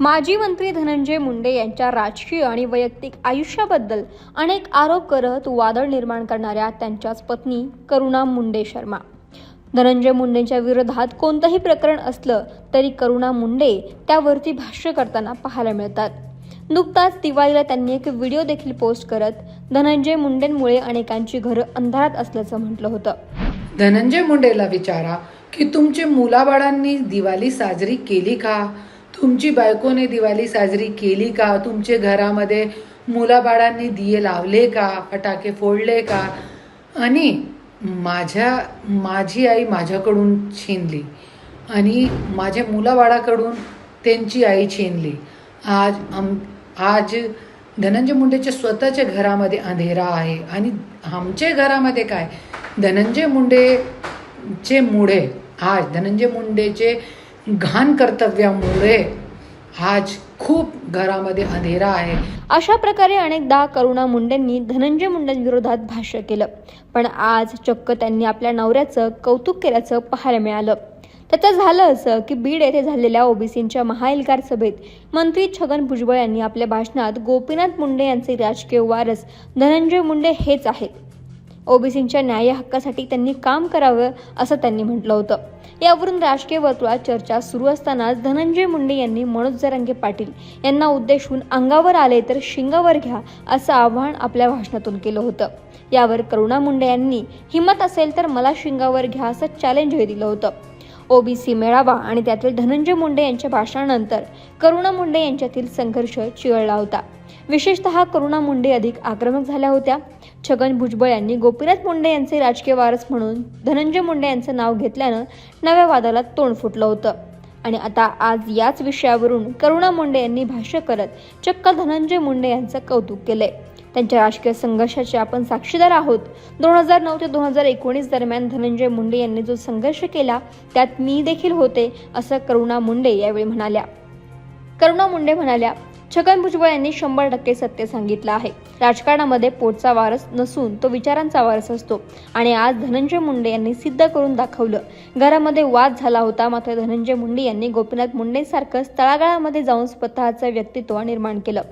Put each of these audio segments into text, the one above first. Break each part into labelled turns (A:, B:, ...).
A: माजी मंत्री धनंजय मुंडे यांच्या राजकीय आणि वैयक्तिक आयुष्याबद्दल अनेक आरोप करत वादळ निर्माण करणाऱ्या त्यांच्याच पत्नी करुणा मुंडे शर्मा. धनंजय मुंडेंच्या विरोधात कोणतंही प्रकरण असलं तरी करुणा मुंडे त्यावरती भाष्य करताना पाहायला मिळतात. नुकताच दिवाळीला त्यांनी एक व्हिडिओ देखील पोस्ट करत धनंजय मुंडेंमुळे अनेकांची घरं अंधारात असल्याचं म्हटलं होतं.
B: धनंजय मुंडेला विचारा की तुमचे मुलाबाळांनी दिवाळी साजरी केली का? तुमची बायकोने दिवाळी साजरी केली का? तुमचे घरामध्ये मुलाबाळांनी दिये लावले का? फटाके फोडले का? आणि माझ्या माझी आई माझ्याकडून छीनली आणि माझ्या मुलाबाळाकडून त्यांची आई छीनली. आज आम आज धनंजय मुंडेच्या स्वतःच्या घरामध्ये अंधेरा आहे. आणि आमच्या घरामध्ये काय? धनंजय मुंडेचे मुळे आज धनंजय मुंडेचे घाण कर्तव्यामुळे आज खूप घरामध्ये अंधेरा आहे.
A: अशा प्रकारे अनेकदा करुणा मुंडेंनी धनंजय मुंडेंविरोधात भाष्य केलं. पण आज चक्क त्यांनी आपल्या नवऱ्याचं कौतुक केल्याचं पाहायला मिळालं. त्याचं झालं असं की बीड येथे झालेल्या ओबीसींच्या महाएल्गार सभेत मंत्री छगन भुजबळ यांनी आपल्या भाषणात गोपीनाथ मुंडे यांचे राजकीय वारस धनंजय मुंडे हेच आहेत. ओबीसींच्या न्याय हक्कासाठी त्यांनी काम करावं असं त्यांनी म्हटलं होतं. यावरून राजकीय वर्तुळात चर्चा सुरू असतानाच धनंजय मुंडे यांनी मनोज जरांगे पाटील यांना उद्देशून अंगावर आले तर शिंगावर घ्या असं आव्हान आपल्या भाषणातून केलं होतं. यावर करुणा मुंडे यांनी हिंमत असेल तर मला शिंगावर घ्या असं चॅलेंजही दिलं होतं. ओबीसी मेळावा आणि त्यातील धनंजय मुंडे यांच्या भाषणानंतर करुणा मुंडे यांच्यातील संघर्ष चिघळला होता. विशेषतः करुणा मुंडे अधिक आक्रमक झाल्या होत्या. छगन भुजबळ यांनी गोपीनाथ मुंडे यांचे राजकीय वारस म्हणून धनंजय मुंडे यांचं नाव घेतल्यानं नव्या वादाला तोंड फुटलं होतं. आणि आता आज याच विषयावरून करुणा मुंडे यांनी भाष्य करत चक्क धनंजय मुंडे यांचं कौतुक केलंय. त्यांच्या राजकीय संघर्षाचे आपण साक्षीदार आहोत. दोन हजार नऊ ते दोन हजार एकोणीस दरम्यान धनंजय मुंडे यांनी जो संघर्ष केला त्यात मी देखील होते असं करुणा मुंडे यावेळी म्हणाल्या. करुणा मुंडे म्हणाल्या छगन भुजबळ यांनी शंभर टक्के सत्य सांगितलं आहे. राजकारणामध्ये पोटचा वारस नसून तो विचारांचा वारस असतो. आणि आज धनंजय मुंडे यांनी सिद्ध करून दाखवलं. घरामध्ये वाद झाला होता मात्र धनंजय मुंडे यांनी गोपीनाथ मुंडेसारखंच तळागाळामध्ये जाऊन स्वतःचं व्यक्तित्व निर्माण केलं.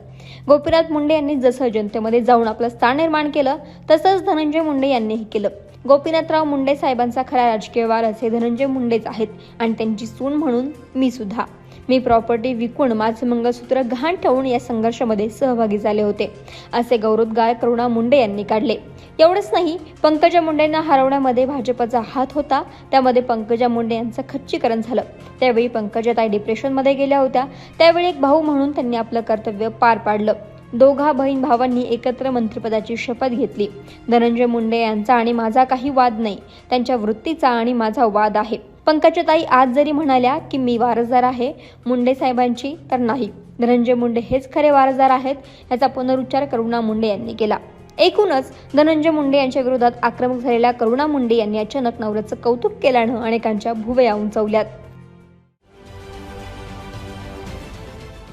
A: गोपीनाथ मुंडे यांनी जसं जनतेमध्ये जाऊन आपलं स्थान निर्माण केलं तसंच धनंजय मुंडे यांनीही केलं. गोपीनाथराव मुंडे साहेबांचा खरा राजकीय वार असे धनंजय मुंडेच आहेत आणि त्यांची सून म्हणून मी सुद्धा. मी प्रॉपर्टी विकून माझं मंगळसूत्र घाण ठेवून या संघर्षामध्ये सहभागी झाले होते. असे गौरवोद्गार करुणा मुंडे यांनी काढले. एवढंच नाही पंकजा मुंडेंना हरवण्यामध्ये भाजपचा हात होता. त्यामध्ये पंकजा मुंडे यांचं खच्चीकरण झालं. त्यावेळी पंकजाताई डिप्रेशनमध्ये गेल्या होत्या. त्यावेळी एक भाऊ म्हणून त्यांनी आपलं कर्तव्य पार पाडलं. दोघा बहीण भावांनी एकत्र मंत्रिपदाची शपथ घेतली. धनंजय मुंडे यांचा आणि माझा काही वाद नाही. त्यांच्या वृत्तीचा आणि माझा वाद आहे. पंकजाताई आज जरी म्हणाल्या की मी वारसदार आहे मुंडे साहेबांची तर नाही. धनंजय मुंडे हेच खरे वारसदार आहेत याचा पुनरुच्चार करुणा मुंडे यांनी केला. एकूणच धनंजय मुंडे यांच्या विरोधात आक्रमक झालेल्या करुणा मुंडे यांनी अचानक नवऱ्याचं कौतुक केल्यानं अनेकांच्या भुवया उंचवल्यात.